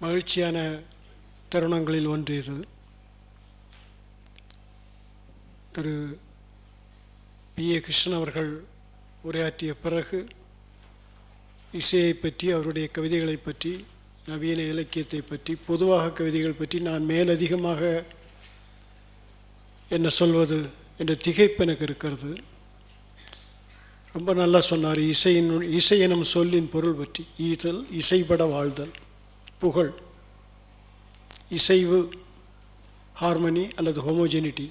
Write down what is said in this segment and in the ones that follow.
மகிழ்ச்சியான தருணங்களில் ஒன்று இது. திரு பி. ஏ. கிருஷ்ணன் அவர்கள் உரையாற்றிய பிறகு இசையை பற்றி அவருடைய கவிதைகளை பற்றி நவீன இலக்கியத்தை பற்றி பொதுவாக கவிதைகள் பற்றி நான் மேலதிகமாக என்ன சொல்வது என்ற திகைப்பு எனக்கு இருக்கிறது. ரொம்ப நல்லா சொன்னார். இசையின் இசை எனும் சொல்லின் பொருள் பற்றி ஈதல் இசைப்பட வாழ்தல். புகழ் இசைவு ஹார்மனி அல்லது ஹோமோஜெனிட்டி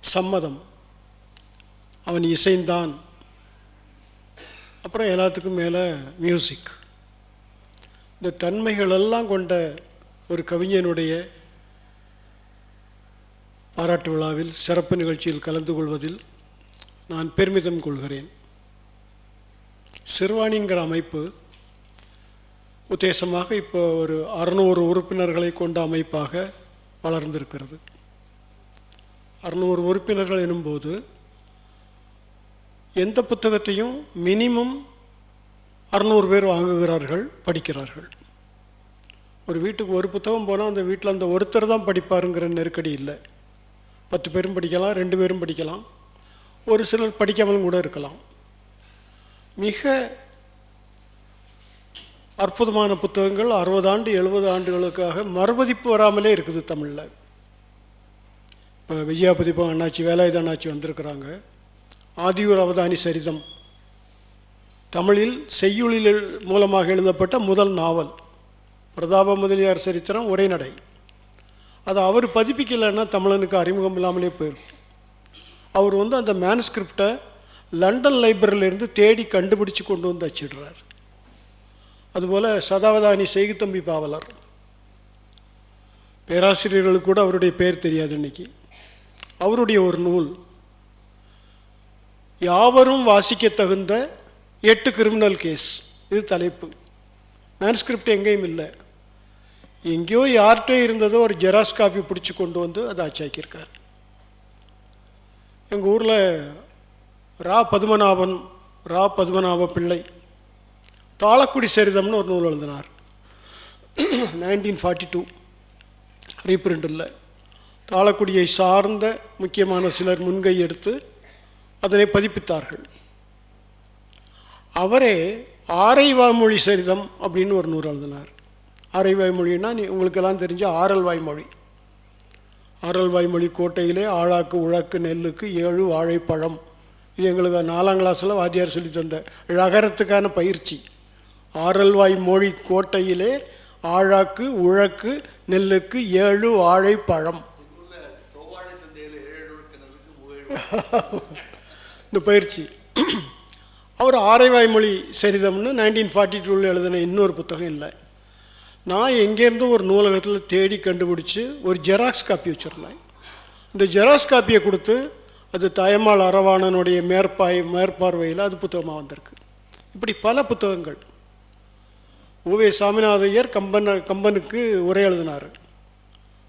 சம்மதம். அவன் இசைந்தான். அப்புறம் எல்லாத்துக்கும் மேலே மியூசிக் இந்த தன்மைகளெல்லாம் கொண்ட ஒரு கவிஞனுடைய பாராட்டு விழாவில் சிறப்பு நிகழ்ச்சியில் கலந்து கொள்வதில் நான் பெருமிதம் கொள்கிறேன். சிறுவாணிங்கிற அமைப்பு உத்தேசமாக இப்போ ஒரு அறுநூறு உறுப்பினர்களை கொண்ட அமைப்பாக வளர்ந்திருக்கிறது. அறுநூறு உறுப்பினர்கள் எனும்போது எந்த புத்தகத்தையும் மினிமம் அறநூறு பேர் வாங்குகிறார்கள் படிக்கிறார்கள். ஒரு வீட்டுக்கு ஒரு புத்தகம் போனால் அந்த வீட்டில் அந்த ஒருத்தர் தான் படிப்பாருங்கிற நெருக்கடி இல்லை. பத்து பேரும் படிக்கலாம் ரெண்டு பேரும் படிக்கலாம். ஒரு சிலர் படிக்காமலும் கூட இருக்கலாம். மிக அற்புதமான புத்தகங்கள் அறுபது ஆண்டு எழுபது ஆண்டுகளுக்காக மறுபதிப்பு வராமலே இருக்குது தமிழில். இப்போ விஜயாபதிப்பம் அண்ணாச்சி வேலாயுத அண்ணாச்சி வந்திருக்கிறாங்க. ஆதியூர் அவதானி சரிதம். தமிழில் செய்யுளில் மூலமாக எழுதப்பட்ட முதல் நாவல். பிரதாப முதலியார் சரித்திரம் உரைநடை அதை அவர் பதிப்பிக்கலைன்னா தமிழனுக்கு அறிமுகம் இல்லாமலே போயிருக்கும் அவர் வந்து அந்த மேனுஸ்கிரிப்டை லண்டன் லைப்ரரியிலேருந்து தேடி கண்டுபிடிச்சு கொண்டு வந்து அச்சிடுறார் அதுபோல் சதாவதானி செய்குத்தம்பி பாவலர். பேராசிரியர்களுக்கு கூட அவருடைய பேர் தெரியாது இன்னைக்கு. அவருடைய ஒரு நூல் யாவரும் வாசிக்க தகுந்த எட்டு கிரிமினல் கேஸ் இது தலைப்பு. மேன்ஸ்கிரிப்ட் எங்கேயும் இல்லை. எங்கேயோ யார்கிட்டே இருந்ததோ ஒரு ஜெராக்ஸ் காப்பி பிடிச்சி கொண்டு வந்து அதை ஆச்சாக்கியிருக்கார் எங்கள் ஊரில் ரா பதுமநாபன் ரா பதுமநாப பிள்ளை தாளக்குடி சரிதம்னு ஒரு நூல் எழுதினார். நைன்டீன் ஃபார்ட்டி டூ ரீப்ரிண்ட் இல்லை. தாளக்குடியை சார்ந்த முக்கியமான சிலர் முன்கை எடுத்து அதனை பதிப்பித்தார்கள். அவரே ஆரைவாய்மொழி சரிதம் அப்படின்னு ஒரு நூல் எழுதினார். ஆரைவாய்மொழின்னா நீ உங்களுக்கெல்லாம் தெரிஞ்ச ஆரல் வாய்மொழி ஆரல் வாய்மொழி கோட்டையிலே ஆழாக்கு உழக்கு நெல்லுக்கு ஏழு வாழைப்பழம். இது எங்களுக்கு நாலாம் கிளாஸில் வாத்தியார் சொல்லி தந்த ழகரத்துக்கான பயிற்சி. ஆரல்வாய் மொழி கோட்டையிலே ஆழாக்கு உழக்கு நெல்லுக்கு ஏழு வாழைப்பழம் இந்த பயிற்சி. அவர் ஆரைவாய்மொழி சரிதம்னு நைன்டீன் ஃபார்ட்டி டூவில் எழுதின இன்னொரு புத்தகம் இல்லை. நான் எங்கேருந்து ஒரு நூலகத்தில் தேடி கண்டுபிடிச்சி ஒரு ஜெராக்ஸ் காப்பி வச்சுருந்தேன். இந்த ஜெராக்ஸ் காப்பியை கொடுத்து அது தயமாள் அரவாணனுடைய மேற்பாய் மேற்பார்வையில் அது புத்தகமாக வந்திருக்கு. இப்படி பல புத்தகங்கள். ஓவே சாமிநாதையர் கம்பன் கம்பனுக்கு உரை எழுதினார்.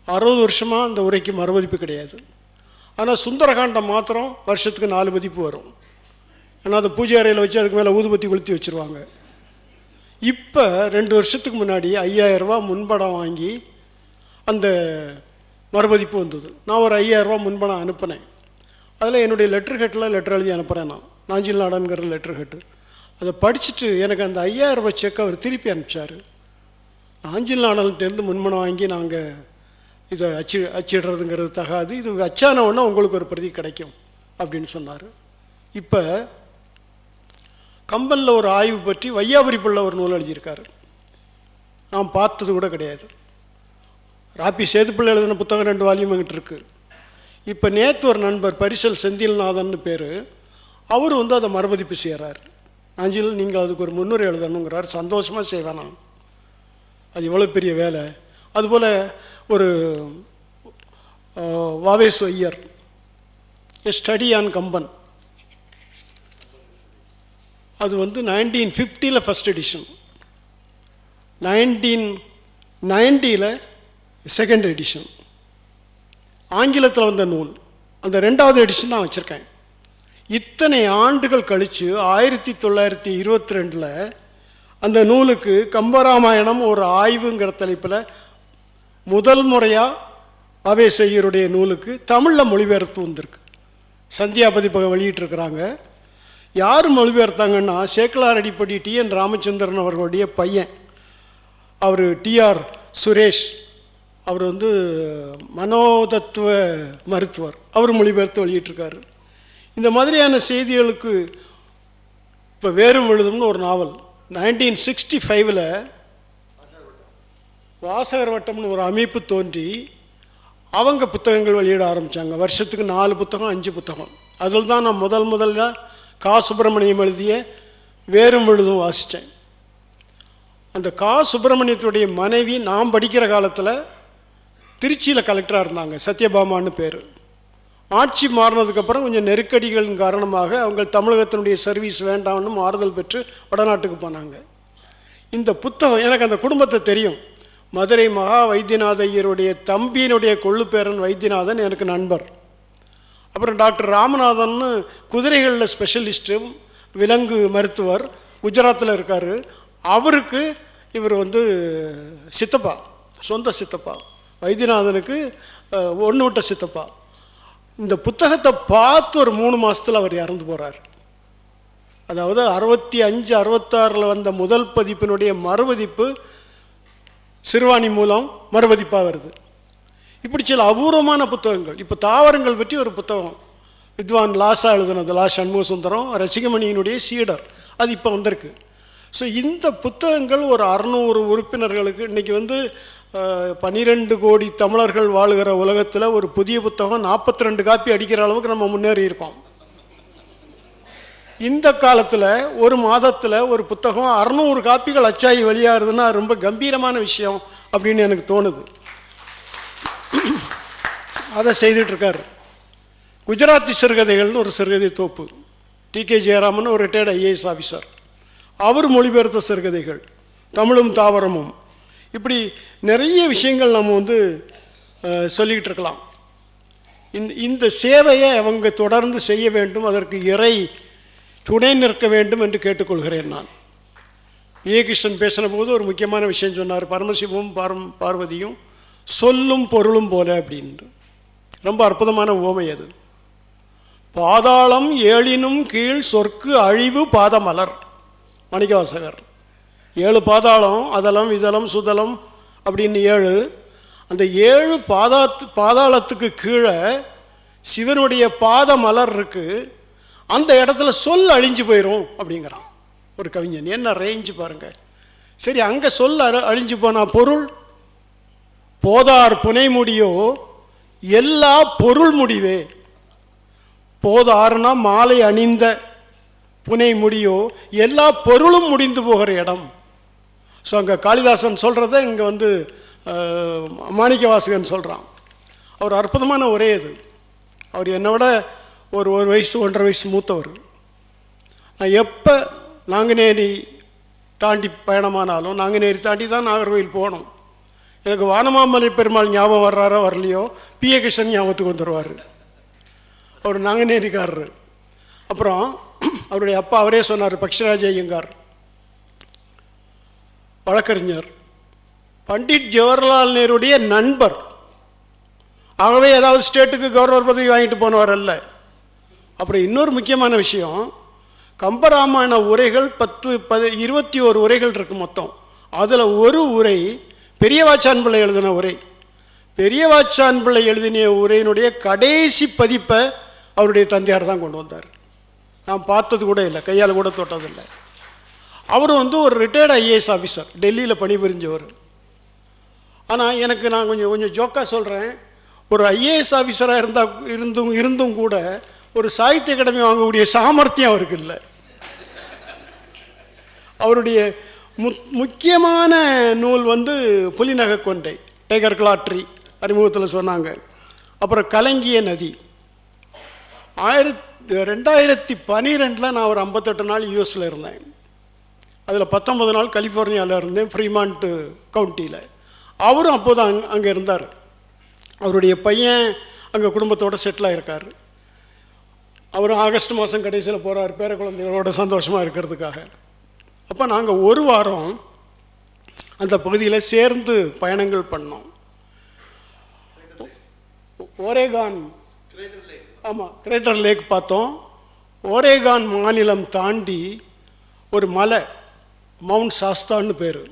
அறுபது வருஷமாக அந்த உரைக்கு மறுபதிப்பு கிடையாது. ஆனால் சுந்தரகாண்டம் மாத்திரம் வருஷத்துக்கு நாலு மதிப்பு வரும். ஏன்னா அதை பூஜை அறையில் வச்சு அதுக்கு மேலே ஊதுபத்தி கொளுத்தி வச்சுருவாங்க. இப்போ ரெண்டு வருஷத்துக்கு முன்னாடி ஐயாயிரரூபா முன்படம் வாங்கி அந்த மறுபதிப்பு வந்தது. நான் ஒரு ஐயாயிரரூபா முன்பணம் அனுப்பினேன். அதில் என்னுடைய லெட்டர் ஹெட்டில் லெட்டர் எழுதி அனுப்புகிறேன் நான். நாஞ்சில் நாடன்கிற லெட்டர் ஹெட்டு அதை படிச்சுட்டு எனக்கு அந்த ஐயாயிரரூபா செக் அவர் திருப்பி அனுப்பிச்சார். ஆஞ்சில் நாடன்ட்டேருந்து முன்மனம் வாங்கி நாங்கள் இதை அச்சு அச்சிடுறதுங்கிறது தகாது. இது அச்சான உடனே உங்களுக்கு ஒரு பிரதி கிடைக்கும் அப்படின்னு சொன்னார். இப்போ கம்பனில் ஒரு ஆய்வு பற்றி வையாபுரி பிள்ளை ஒரு நூல் எழுதியிருக்காரு. நான் பார்த்தது கூட கிடையாது. ராப்பி சேதுப்பிள்ளை எழுதின புத்தகம் ரெண்டு வால்யூம் எங்கிட்ட இருக்குது இப்போ நேற்று ஒரு நண்பர் பரிசல் செந்தில்நாதன் பேர். அவர் வந்து அதை மறுபதிப்பு செய்கிறார் நாஞ்சில் நீங்கள் அதுக்கு ஒரு முன்னுரை எழுதணுங்கிறார். சந்தோஷமாக செய்வேன் நான் அது எவ்வளோ பெரிய வேலை. அதுபோல் ஒரு வாவேஸ் Aiyar a study on Kamban. அது வந்து நைன்டீன் ஃபிஃப்டியில் ஃபஸ்ட் எடிஷன் நைன்டீன் நைன்ட்டியில் செகண்ட் எடிஷன் ஆங்கிலத்தில் வந்த நூல். அந்த ரெண்டாவது எடிஷன் நான் வச்சுருக்கேன். இத்தனை ஆண்டுகள் கழித்து ஆயிரத்தி தொள்ளாயிரத்தி இருபத்தி ரெண்டில் அந்த நூலுக்கு கம்பராமாயணம் ஒரு ஆய்வுங்கிற தலைப்பில் முதல் முறையாக அவே செய்யருடைய நூலுக்கு தமிழில் மொழிபெயர்த்து வந்திருக்கு. சந்தியா பதிப்பகம் வெளியிட்டிருக்கிறாங்க. யார் மொழிபெயர்த்தாங்கன்னா சேக்கலார் அடிப்படி டி என் ராமச்சந்திரன் அவர்களுடைய பையன். அவர் டிஆர் சுரேஷ். அவர் வந்து மனோதத்துவ மருத்துவர். அவர் மொழிபெயர்த்து வெளியிட்டிருக்காரு. இந்த மாதிரியான செய்திகளுக்கு இப்போ வேறும் எழுதும்னு ஒரு நாவல். நைன்டீன் சிக்ஸ்டி ஃபைவ்ல வாசகர் வட்டம்னு ஒரு அமைப்பு தோன்றி அவங்க புத்தகங்கள் வெளியிட ஆரம்பித்தாங்க வருஷத்துக்கு நாலு புத்தகம் அஞ்சு புத்தகம். அதில் தான் நான் முதல் முதல்ல கா. சுப்பிரமணியம் எழுதிய வேறும் விழுதும் வாசித்தேன் அந்த கா. சுப்பிரமணியத்துடைய மனைவி நாம் படிக்கிற காலத்தில் திருச்சியில் கலெக்டராக இருந்தாங்க சத்யபாமான்னு பேர். ஆட்சி மாறினதுக்கப்புறம் கொஞ்சம் நெருக்கடிகளின் காரணமாக அவங்க தமிழகத்தினுடைய சர்வீஸ் வேண்டாம்னு மாறுதல் பெற்று வடநாட்டுக்கு போனாங்க. இந்த புத்தகம் எனக்கு அந்த குடும்பத்தை தெரியும். மதுரை மகா வைத்தியநாத ஐயருடைய தம்பியினுடைய கொள்ளுப்பேரன் வைத்தியநாதன் எனக்கு நண்பர். அப்புறம் டாக்டர் ராமநாதன்னு குதிரைகளில் ஸ்பெஷலிஸ்ட்டும் விலங்கு மருத்துவர் குஜராத்தில் இருக்கார். அவருக்கு இவர் வந்து சித்தப்பா சொந்த சித்தப்பா. வைத்தியநாதனுக்கு ஒன்று விட்ட சித்தப்பா. இந்த புத்தகத்தை பார்த்து ஒரு மூணு மாதத்தில் அவர் இறந்து போகிறார் அதாவது அறுபத்தி அஞ்சு அறுபத்தாறில் வந்த முதல் பதிப்பினுடைய மறுபதிப்பு சிறுவாணி மூலம் மறுபதிப்பாக வருது. இப்படி சில அபூர்வமான புத்தகங்கள். இப்போ தாவரங்கள் பற்றி ஒரு புத்தகம். வித்வான் லாஸா எழுதுனது லா சண்முக சுந்தரம் ரசிகமணியினுடைய சீடர். அது இப்போ வந்திருக்கு. ஸோ இந்த புத்தகங்கள் ஒரு அறநூறு உறுப்பினர்களுக்கு இன்றைக்கி வந்து பன்னிரெண்டு கோடி தமிழர்கள் வாழுகிற உலகத்தில் ஒரு புதிய புத்தகம் நாற்பத்தி ரெண்டு காப்பி அடிக்கிற அளவுக்கு நம்ம முன்னேறி இருக்கோம். இந்த காலத்தில் ஒரு மாதத்தில் ஒரு புத்தகம் அறநூறு காப்பிகள் அச்சாகி வெளியாகிறதுனா ரொம்ப கம்பீரமான விஷயம் அப்படின்னு எனக்கு தோணுது. அதை செய்துட்ருக்கார் குஜராத்தி சிறுகதைகள்னு ஒரு சிறுகதை தோப்பு. டி கே ஜெயராமன் ஒரு ரிட்டையர்ட் ஐஏஎஸ் ஆஃபீஸர் அவர் மொழிபெயர்த்த சிறுகதைகள் தமிழும் தாவரமும். இப்படி நிறைய விஷயங்கள் நம்ம வந்து சொல்லிக்கிட்டு இருக்கலாம். இந்த இந்த சேவையை அவங்க தொடர்ந்து செய்ய வேண்டும் அதற்கு இறை துணை நிற்க வேண்டும் என்று கேட்டுக்கொள்கிறேன் நான். ஏகிருஷ்ணன் கிருஷ்ணன் பேசின போது ஒரு முக்கியமான விஷயம் சொன்னார் பரமசிவமும் பாரம் பார்வதியும் சொல்லும் பொருளும் போல அப்படின்ட்டு ரொம்ப அற்புதமான ஓமை அது. பாதாளம் ஏழினும் கீழ் சொற்கு அழிவு பாதமலர். மணிக்கவாசகர் ஏழு பாதாளம் அதலம் இதலம் சுதலம் அப்படின்னு ஏழு. அந்த ஏழு பாதாத்து பாதாளத்துக்கு கீழே சிவனுடைய பாத மலர் இருக்குது அந்த இடத்துல சொல் அழிஞ்சு போயிடும் அப்படிங்கிறான் ஒரு கவிஞன். என்ன ரேஞ்சு பாருங்கள் சரி அங்கே சொல் அழிஞ்சு போனால் பொருள்? போதார் புனை முடியோ? எல்லா பொருள் முடிவே. போதாருனா மாலை அணிந்த புனை முடியோ எல்லா பொருளும் முடிந்து போகிற இடம். ஸோ அங்கே காளிதாசன் சொல்கிறத இங்கே வந்து மாணிக்கவாசகன் சொல்கிறான் அவர் அற்புதமான ஒரே இது. அவர் என்னை விட ஒரு ஒரு வயசு ஒன்றரை வயசு மூத்தவர். நான் எப்போ நாங்குநேரி தாண்டி பயணமானாலும் நாங்குநேரி தாண்டி தான் நாகர்கோவில் போகணும். எனக்கு வானமாமலை பெருமாள் ஞாபகம் வர்றாரோ வரலையோ பிஏ கிருஷ்ணன் ஞாபகத்துக்கு வந்துடுவார் அவர் நாங்குநேரிக்காரர். அப்புறம் அவருடைய அப்பா அவரே சொன்னார் பக்ஷராஜ ஐயங்கார் வழக்கறிஞர் பண்டிட் ஜவஹர்லால் நேருடைய நண்பர். ஆகவே ஏதாவது ஸ்டேட்டுக்கு கவர்னர் பதவி வாங்கிட்டு போனவர் அல்ல. அப்புறம் இன்னொரு முக்கியமான விஷயம் கம்பராமாயண உரைகள் பத்து பதி இருபத்தி ஓரு உரைகள் இருக்கு மொத்தம். அதில் ஒரு உரை பெரியவாச்சான் பிள்ளை எழுதின உரை. பெரியவாச்சான் பிள்ளை எழுதின உரையினுடைய கடைசி பதிப்பை அவருடைய தந்தையார் தான் கொண்டு வந்தார். நான் பார்த்தது கூட இல்லை கையால் கூட தொட்டதில்லை அவர் வந்து ஒரு ரிட்டையர்டு ஐஏஎஸ் ஆஃபீஸர் டெல்லியில் பணிபுரிஞ்சவர். ஆனால் எனக்கு நான் கொஞ்சம் கொஞ்சம் ஜோக்காக சொல்கிறேன் ஒரு ஐஏஎஸ் ஆஃபீஸராக இருந்தால் இருந்தும் இருந்தும் கூட ஒரு சாகித்ய அகாடமி வாங்கக்கூடிய சாமர்த்தியம் அவருக்கு இல்லை. அவருடைய மு முக்கியமான நூல் வந்து புலிநகை கொண்டை டைகர் கிளாட்ரி அறிமுகத்தில் சொன்னாங்க. அப்புறம் கலங்கிய நதி. ஆயிரத்தி ரெண்டாயிரத்தி பனிரெண்டில் நான் ஒரு ஐம்பத்தெட்டு நாள் யூஎஸில் இருந்தேன். அதில் பத்தொன்பது நாள் கலிஃபோர்னியாவில் இருந்தேன் ஃப்ரீமான்ட்டு கவுண்டியில் அவரும் அப்போது அங் அங்கே இருந்தார். அவருடைய பையன் அங்கே குடும்பத்தோடு செட்டில் ஆகிருக்கார் அவரும் ஆகஸ்ட் மாதம் கடைசியில் போகிறார் பேர குழந்தைகளோட சந்தோஷமாக இருக்கிறதுக்காக. அப்போ நாங்கள் ஒரு வாரம் அந்த பகுதியில் சேர்ந்து பயணங்கள் பண்ணோம். ஒரேகான். ஆமாம் கிரேட்டர் லேக் பார்த்தோம். ஒரேகான் மாநிலம் தாண்டி ஒரு மலை மவுண்ட் சாஸ்தான்னு பேர்.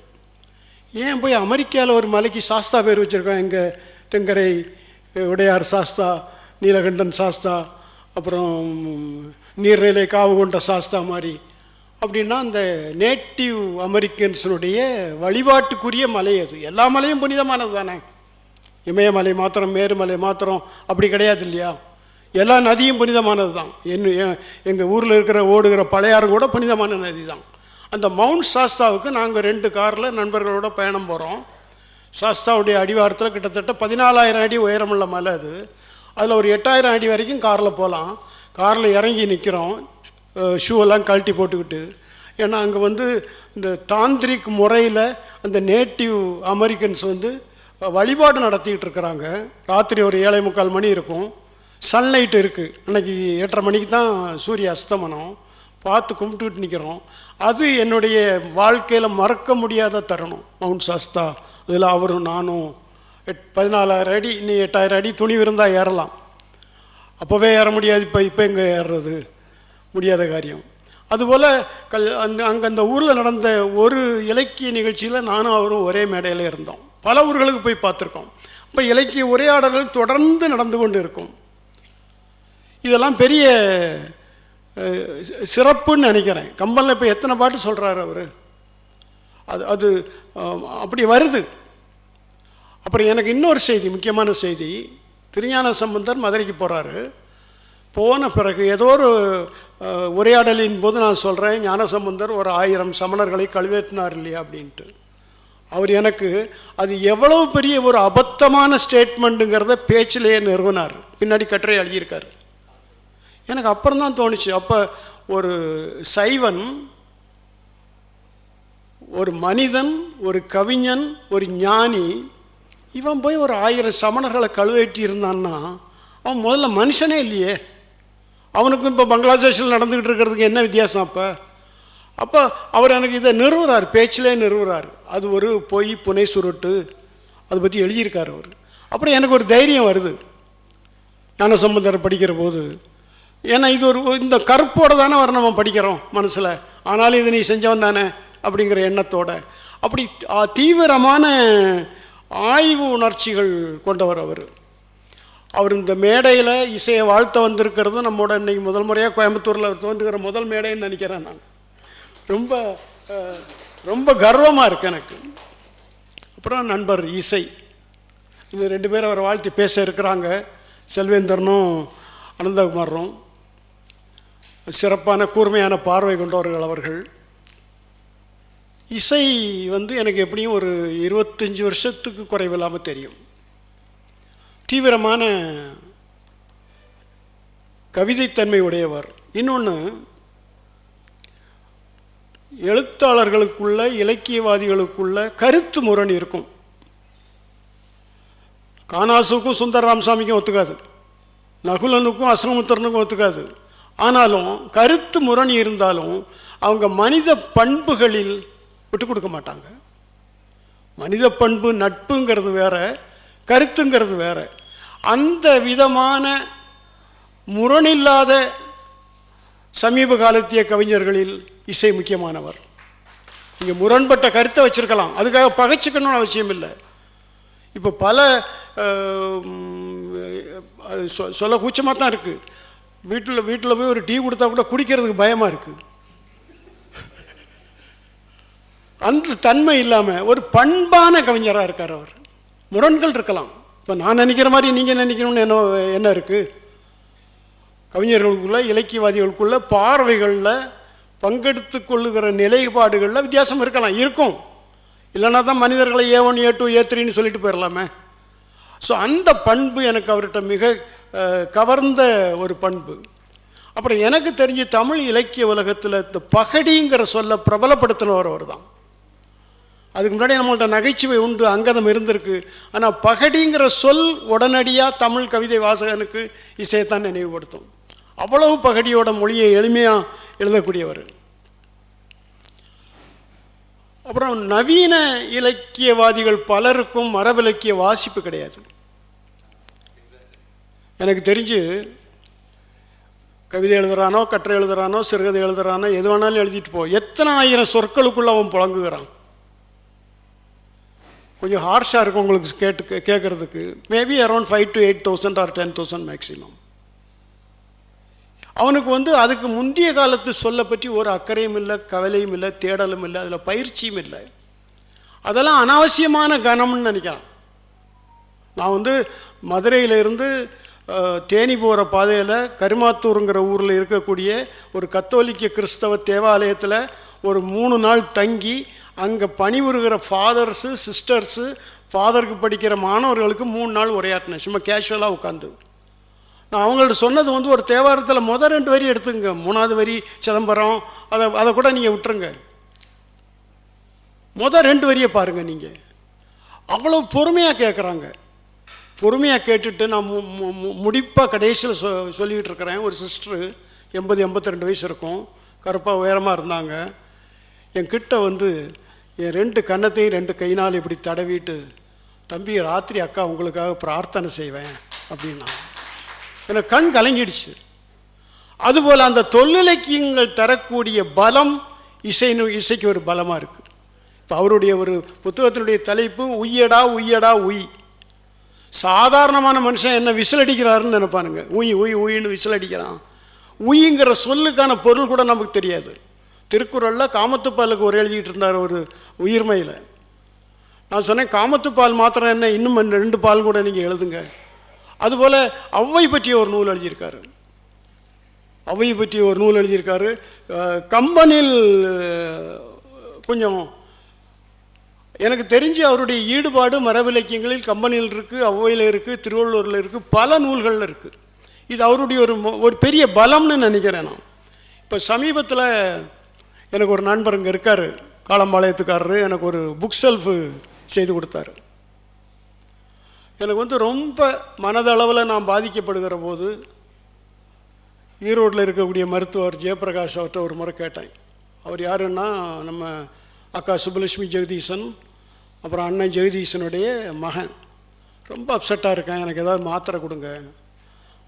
ஏன் போய் அமெரிக்காவில் ஒரு மலைக்கு சாஸ்தா பேர் வச்சுருக்கோம் எங்கள் தெங்கரை உடையார் சாஸ்தா நீலகண்டன் சாஸ்தா அப்புறம் நீர்நிலை காவுகொண்ட சாஸ்தா மாதிரி. அப்படின்னா அந்த நேட்டிவ் அமெரிக்கன்ஸினுடைய வழிபாட்டுக்குரிய மலை அது. எல்லா மலையும் புனிதமானது தானே. இமயமலை மாத்திரம் மேருமலை மாத்திரம் அப்படி கிடையாது இல்லையா? எல்லா நதியும் புனிதமானது தான் என்ன எங்கள் ஊரில் இருக்கிற ஓடுகிற பழையாறும் கூட புனிதமான நதி தான் அந்த மவுண்ட் சாஸ்தாவுக்கு நாங்கள் ரெண்டு காரில் நண்பர்களோட பயணம் போகிறோம் சாஸ்தாவுடைய அடிவாரத்தில் கிட்டத்தட்ட பதினாலாயிரம் அடி உயரமுள்ள மலை அது. அதில் ஒரு எட்டாயிரம் அடி வரைக்கும் காரில் போகலாம் காரில் இறங்கி நிற்கிறோம் ஷூவெல்லாம் கழட்டி போட்டுக்கிட்டு. ஏன்னா அங்கே வந்து இந்த தாந்திரிக் முறையில் அந்த நேட்டிவ் அமெரிக்கன்ஸ் வந்து வழிபாடு நடத்திக்கிட்டு இருக்கிறாங்க. ராத்திரி ஒரு ஏழை முக்கால் மணி இருக்கும். சன்லைட் இருக்குது அன்னைக்கு எட்டரை மணிக்கு தான் சூரிய அஸ்தமனம். பார்த்து கும்பிட்டுக்கிட்டு நிற்கிறோம் அது என்னுடைய வாழ்க்கையில் மறக்க முடியாத தருணம். மவுண்ட் சாஸ்தா இதில் அவரும் நானும் எட் பதினாலாயிரம் அடி இன்னி எட்டாயிரம் அடி துணி இருந்தால் ஏறலாம். அப்போவே ஏற முடியாது இப்போ இப்போ எங்கே ஏறுறது? முடியாத காரியம். அதுபோல் கல் அந்த அங்கே அந்த ஊரில் நடந்த ஒரு இலக்கிய நிகழ்ச்சியில் நானும் அவரும் ஒரே மேடையில் இருந்தோம். பல ஊர்களுக்கு போய் பார்த்துருக்கோம். இப்போ இலக்கிய உரையாடல்கள் தொடர்ந்து நடந்து கொண்டு இருக்கும். இதெல்லாம் பெரிய சிறப்புன்னு நினைக்கிறேன். கம்பனில் இப்போ எத்தனை பாட்டு சொல்கிறாரு அவர்? அது அது அப்படி வருது. அப்புறம் எனக்கு இன்னொரு செய்தி முக்கியமான செய்தி. திருஞான சம்பந்தர் மதுரைக்கு போகிறாரு போன பிறகு ஏதோ ஒரு உரையாடலின் போது நான் சொல்கிறேன் ஞானசம்பந்தர் ஒரு ஆயிரம் சமணர்களை கழுவேற்றினார் இல்லையா அப்படின்ட்டு. அவர் எனக்கு அது எவ்வளவு பெரிய ஒரு அபத்தமான ஸ்டேட்மெண்ட்டுங்கிறத பேச்சிலேயே நிறுவனார். பின்னாடி கட்டுரை எழுதியிருக்காரு. எனக்கு அப்புறம் தான் தோணுச்சு. அப்போ ஒரு சைவன் ஒரு மனிதன் ஒரு கவிஞன் ஒரு ஞானி இவன் போய் ஒரு ஆயிரம் சமணர்களை கழுவேட்டி இருந்தான்னா அவன் முதல்ல மனுஷனே இல்லையே. அவனுக்கும் இப்போ பங்களாதேஷில் நடந்துக்கிட்டு இருக்கிறதுக்கு என்ன வித்தியாசம் அப்போ? அப்போ அவர் எனக்கு இதை நிறுவுறார் பேச்சிலே நிறுவுறார். அது ஒரு பொய் புனை சுருட்டு. அதை பற்றி எழுதியிருக்கார் அவர். அப்புறம் எனக்கு ஒரு தைரியம் வருது. ஞானசம்பந்தரை படிக்கிற போது ஏன்னா இது ஒரு இந்த கருப்போடு தானே வர நம்ம படிக்கிறோம் மனசில். ஆனாலும் இது நீ செஞ்சவன் தானே அப்படிங்கிற எண்ணத்தோட. அப்படி தீவிரமான ஆய்வு உணர்ச்சிகள் கொண்டவர் அவர். அவர் இந்த மேடையில் இசையை வாழ்த்த வந்திருக்கிறது நம்மோட இன்றைக்கி முதல் முறையாக கோயம்புத்தூரில் தோன்றுகிற முதல் மேடைன்னு நினைக்கிறேன் நான். ரொம்ப ரொம்ப கர்வமாக இருக்கு எனக்கு. அப்புறம் நண்பர் இசை. இது ரெண்டு பேரும் அவரை வாழ்த்தி பேச இருக்கிறாங்க. செல்வேந்தரனும் அனந்தகுமாரும் சிறப்பான கூர்மையான பார்வை கொண்டவர்கள் அவர்கள். இசை வந்து எனக்கு எப்படியும் ஒரு இருபத்தஞ்சி வருஷத்துக்கு குறைவில்லாமல் தெரியும். தீவிரமான கவிதைத்தன்மை உடையவர். இன்னொன்று எழுத்தாளர்களுக்குள்ள இலக்கியவாதிகளுக்குள்ள கருத்து முரண் இருக்கும். கானாசுக்கும் சுந்தர் ராமசாமிக்கும் ஒத்துக்காது. நகுலனுக்கும் அசனமுத்திரனுக்கும் ஒத்துக்காது. ஆனாலும் கருத்து முரண் இருந்தாலும் அவங்க மனித பண்புகளில் விட்டு கொடுக்க மாட்டாங்க. மனித பண்பு நட்புங்கிறது வேற கருத்துங்கிறது வேற. அந்த விதமான முரணில்லாத சமீப காலத்திய கவிஞர்களில் இசை முக்கியமானவர். இங்கே முரண்பட்ட கருத்தை வச்சுருக்கலாம். அதுக்காக பகைச்சிக்கணும்னு அவசியம் இல்லை. இப்போ பல சொ- சொல்ல கூச்சமாக தான் இருக்குது வீட்டில் வீட்டில் போய் ஒரு டீ கொடுத்தா கூட குடிக்கிறதுக்கு பயமாக இருக்குது அந்த தன்மை இல்லாமல் ஒரு பண்பான கவிஞராக இருக்கார் அவர். முரண்கள் இருக்கலாம். இப்போ நான் நினைக்கிற மாதிரி நீங்கள் நினைக்கணும்னு என்ன என்ன இருக்குது கவிஞர்களுக்குள்ள இலக்கியவாதிகளுக்குள்ள பார்வைகளில் பங்கெடுத்து கொள்ளுகிற நிலைப்பாடுகளில் வித்தியாசம் இருக்கலாம். இருக்கும். இல்லைனா தான் மனிதர்களை ஏ ஒன் ஏ டூ ஏ த்ரீன்னு சொல்லிட்டு போயிடலாமே ஸோ அந்த பண்பு எனக்கு அவர்கிட்ட மிக கவர்ந்த ஒரு பண்பு. அப்புறம் எனக்கு தெரிஞ்சு தமிழ் இலக்கிய உலகத்தில் இந்த பகடிங்கிற சொல்ல பிரபலப்படுத்தினவர் அவர் தான் அதுக்கு முன்னாடி நம்மள்ட்ட நகைச்சுவை உண்டு அங்கதம் இருந்திருக்கு. ஆனால் பகடிங்கிற சொல் உடனடியாக தமிழ் கவிதை வாசகனுக்கு இசையத்தான் நினைவுபடுத்தும். அவ்வளவு பகடியோட மொழியை எளிமையாக எழுதக்கூடியவர். அப்புறம் நவீன இலக்கியவாதிகள் பலருக்கும் மரபிலக்கிய வாசிப்பு கிடையாது. எனக்கு தெரிஞ்சு கவிதை எழுதுறானோ கட்டுரை எழுதுறானோ சிறுகதை எழுதுறானோ எது வேணாலும் எழுதிட்டு போ. எத்தனை ஆயிரம் சொற்களுக்குள்ள அவன் புழங்குகிறான் கொஞ்சம் ஹார்ஷாக இருக்கும் உங்களுக்கு கேட்டு கேட்குறதுக்கு maybe around five to eight thousand or ten thousand maximum அவனுக்கு வந்து அதுக்கு முந்தைய காலத்து சொல்ல பற்றி ஒரு அக்கறையும் இல்லை கவலையும் இல்லை தேடலும் இல்லை அதில் பயிற்சியும் இல்லை. அதெல்லாம் அனாவசியமான கனம்னு நினைக்கிறான். நான் வந்து மதுரையிலிருந்து தேனி போகிற பாதையில் கருமாத்தூருங்கிற ஊரில் இருக்கக்கூடிய ஒரு கத்தோலிக்க கிறிஸ்தவ தேவாலயத்தில் ஒரு மூணு நாள் தங்கி அங்கே பணிபுரிகிற ஃபாதர்ஸு சிஸ்டர்ஸு ஃபாதருக்கு படிக்கிற மாணவர்களுக்கு மூணு நாள் உரையாட்டினேன் சும்மா கேஷுவலாக உட்காந்து நான் அவங்கள்ட்ட சொன்னது வந்து ஒரு தேவாரத்தில் முதல் ரெண்டு வரி எடுத்துங்க. மூணாவது வரி சிதம்பரம் அதை அதை கூட நீங்கள் விட்டுருங்க. முதல் ரெண்டு வரியை பாருங்கள் நீங்கள் அவ்வளோ பொறுமையாக கேட்குறாங்க பொறுமையாக கேட்டுட்டு நான் மு மு- மு- முடிப்பாக கடைசியில் சொ சொல்லிக்கிட்டு இருக்கிறேன். ஒரு சிஸ்டரு எண்பது எண்பத்தி ரெண்டு வயசு இருக்கும். கருப்பாக உயரமாக இருந்தாங்க. என்கிட்ட வந்து என் ரெண்டு கன்னத்தையும் ரெண்டு கைனால் இப்படி தடவிட்டு தம்பி ராத்திரி அக்கா உங்களுக்காக பிரார்த்தனை செய்வேன் அப்படின்னா. எனக்கு கண் கலங்கிடுச்சு. அதுபோல் அந்த தொல்லிலக்கியங்கள் தரக்கூடிய பலம் இசை இசைக்கு ஒரு பலமாக இருக்குது இப்போ அவருடைய ஒரு புத்தகத்தினுடைய தலைப்பு உய்யடா உய்யடா உய். சாதாரணமான மனுஷன் என்ன விசில் அடிக்கிறாருன்னு நினைப்பானுங்க. உய் உய் உயின்னு விசில் அடிக்கிறான் உயிங்கிற சொல்லுக்கான பொருள் கூட நமக்கு தெரியாது. திருக்குறளில் காமத்துப்பாலுக்கு ஒரு எழுதிட்டு இருந்தார் ஒரு உயிர்மையில். நான் சொன்னேன் காமத்துப்பால் மாத்திரம் என்ன? இன்னும் ரெண்டு- ரெண்டு பால் கூட நீங்கள் எழுதுங்க. அதுபோல் ஔவை பற்றிய ஒரு நூல் எழுதியிருக்காரு. ஔவை பற்றிய ஒரு நூல் எழுதியிருக்காரு. கம்பனில் கொஞ்சம் எனக்கு தெரிஞ்சு அவருடைய ஈடுபாடு மரபிலக்கியங்களில் கம்பனியில் இருக்குது ஔவையில் இருக்குது திருவள்ளூரில் இருக்குது பல நூல்களில் இருக்குது இது அவருடைய ஒரு மொ- ஒரு பெரிய பலம்னு நினைக்கிறேன் நான். இப்போ சமீபத்தில் எனக்கு ஒரு நண்பர் இங்கே இருக்கார் காலம்பாளையத்துக்காரரு எனக்கு ஒரு புக் செல்ஃபு செய்து கொடுத்தாரு. எனக்கு வந்து ரொம்ப மனதளவில் நான் பாதிக்கப்படுகிற போது ஈரோட்டில் இருக்கக்கூடிய மருத்துவர் ஜெயபிரகாஷ் அவர்கிட்ட ஒரு முறை கேட்டேன். அவர் யாருன்னா நம்ம அக்கா சுப்புலட்சுமி ஜெகதீசன் அப்புறம் அண்ணன் ஜெகதீசனுடைய மகன். ரொம்ப அப்செட்டாக இருக்கேன். எனக்கு ஏதாவது மாத்திரை கொடுங்க.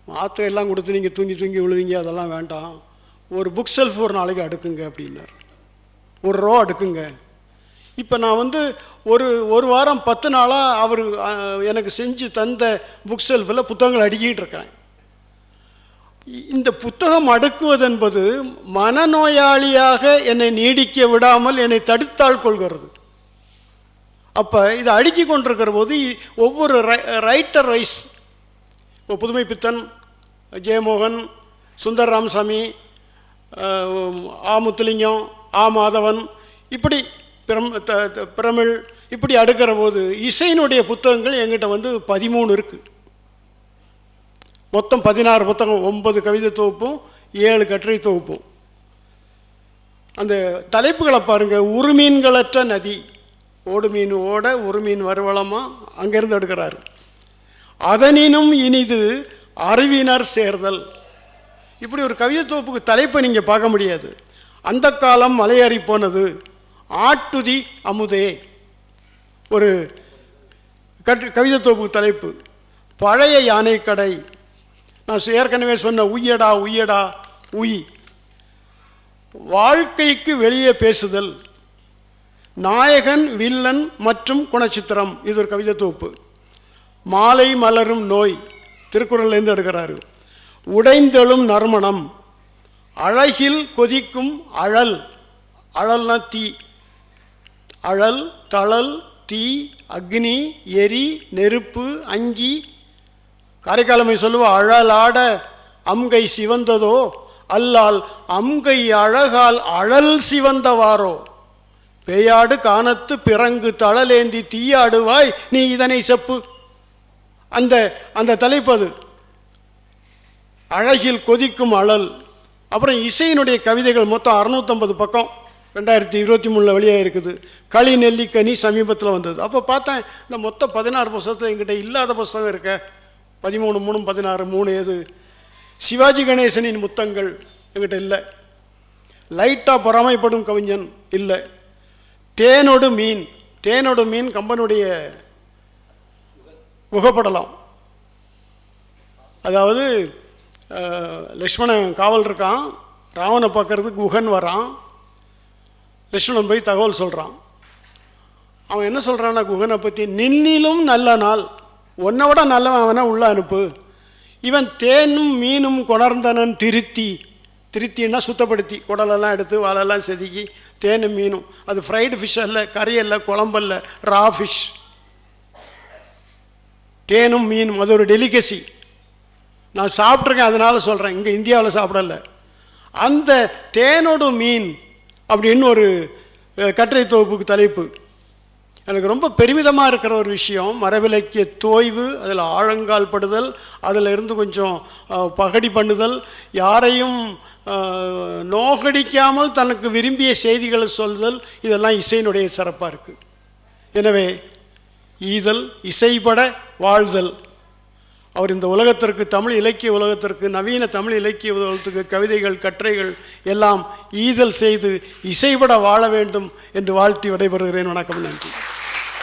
மாத்திரை எல்லாம் கொடுத்து நீங்கள் தூங்கி தூங்கி விழுவீங்க. அதெல்லாம் வேண்டாம். ஒரு புக் செல்ஃப் ஒரு நாளைக்கு அடுக்குங்க அப்படின்னார். ஒரு ரோ அடுக்குங்க. இப்போ நான் வந்து ஒரு ஒரு வாரம் பத்து நாளாக அவர் எனக்கு செஞ்சு தந்த புக் செல்ஃபில் புத்தகங்கள் அடுக்கிட்டு இருக்கேன். இந்த புத்தகம் அடுக்குவது என்பது மனநோயாளியாக என்னை நீடிக்க விடாமல் என்னை தடுத்தால் கொள்கிறது. அப்போ இதை அடுக்கி கொண்டிருக்கிற போது ஒவ்வொரு ரை- ரைட்டர் ரைஸ் இப்போ புதுமை பித்தன் ஜெயமோகன் சுந்தர் ராமசாமி ஆ முத்துலிங்கம் ஆ மாதவன் இப்படி பிரம் த- த- பிரமிழ் இப்படி அடுக்கிற போது இசையினுடைய புத்தகங்கள் எங்கிட்ட வந்து பதிமூணு இருக்குது மொத்தம் பதினாறு புத்தகம் ஒன்பது கவிதை தொகுப்பும் ஏழு கட்டுரை தொகுப்பும். அந்த தலைப்புகளை பாருங்கள் உருமீன்களற்ற நதி. ஓடு மீன் ஓட ஒரு மீன் வருவளமா? அங்கேருந்து எடுக்கிறாரு. அதனினும் இனிது அறிவினர் சேர்தல். இப்படி ஒரு கவிதைத்தொகுப்புக்கு தலைப்பை நீங்கள் பார்க்க முடியாது. அந்த காலம் மலையேறி போனது. ஆட்டுதி அமுதே. ஒரு கட் கவிதை தலைப்பு. பழைய யானை கடை நான் ஏற்கனவே சொன்ன உய்யடா உய்யடா உய். வாழ்க்கைக்கு வெளியே பேசுதல். நாயகன் வில்லன் மற்றும் குணச்சித்திரம். இது ஒரு கவிதை தொகுப்பு. மாலை மலரும் நோய் திருக்குறள்லேருந்து எடுக்கிறாரு. உடைந்தெழும் நறுமணம். அழகில் கொதிக்கும் அழல். அழல்னா தீ. அழல் தழல் தீ அக்னி எரி நெருப்பு அங்கி. காரைக்காலமை சொல்லுவா அழலாட அம்கை சிவந்ததோ? அல்லால் அம்கை அழகால் அழல் சிவந்தவாரோ? பேயாடு காணத்து பிறங்கு தழலேந்தி தீயாடுவாய் நீ இதனை செப்பு. அந்த அந்த தலைப்பது அழகில் கொதிக்கும் அழல். அப்புறம் இசையினுடைய கவிதைகள் மொத்தம் அறுநூத்தம்பது பக்கம். ரெண்டாயிரத்தி இருபத்தி மூணில் வெளியாக இருக்குது களி நெல்லிக்கனி சமீபத்தில் வந்தது. அப்போ பார்த்தேன் இந்த மொத்தம் பதினாறு புஸ்தகத்தில் எங்கிட்ட இல்லாத புஸ்தகம் இருக்க. பதிமூணு மூணு பதினாறு மூணு எது. சிவாஜி கணேசனின் முத்தங்கள் எங்கிட்ட இல்லை. லைட்டாக பொறாமைப்படும் கவிஞன் இல்லை. தேனோடு மீன் தேனோடு மீன் கம்பனுடைய புகைப்படலாம் அதாவது லக்ஷ்மணன் காவல் இருக்கான் ராவனை பார்க்கறதுக்கு குகன் வரான் லக்ஷ்மணன் போய் தகவல் சொல்கிறான் அவன் என்ன சொல்கிறான்னா குகனை பற்றி நின்னிலும் நல்ல நாள் உன்னை விட நல்லவன் அவனை உள்ளே அனுப்பு. இவன் தேனும் மீனும் கொணர்ந்தனன் திருத்தி திருத்தின்னா சுத்தப்படுத்தி குடலெல்லாம் எடுத்து வாழெல்லாம் செதுக்கி தேனும் மீனும். அது ஃப்ரைடு ஃபிஷ் அல்ல கறி அல்ல குழம்பல்ல ரா ஃபிஷ் தேனும் மீனும் அது ஒரு டெலிகசி நான் சாப்பிட்ருக்கேன் அதனால் சொல்கிறேன் இங்கே இந்தியாவில் சாப்பிடல. அந்த தேனோட மீன் அப்படின்னு ஒரு கட்டுரை தொகுப்புக்கு தலைப்பு. எனக்கு ரொம்ப பெருமிதமாக இருக்கிற ஒரு விஷயம் மரவிலக்கிய தோய்வு அதில் ஆழங்கால் படுதல் அதில் இருந்து கொஞ்சம் பகடி பண்ணுதல். யாரையும் நோகடிக்காமல் தனக்கு விரும்பிய செய்திகளை சொல்லுதல் இதெல்லாம் இசையினுடைய சிறப்பாக இருக்குது எனவே ஈதல் இசைப்பட வாழ்தல். அவர் இந்த உலகத்திற்கு தமிழ் இலக்கிய உலகத்திற்கு நவீன தமிழ் இலக்கிய உலகத்துக்கு கவிதைகள் கட்டுரைகள் எல்லாம் ஈதல் செய்து இசைபட வாழ வேண்டும் என்று வாழ்த்தி விடைபெறுகிறேன். வணக்கம் நன்றி.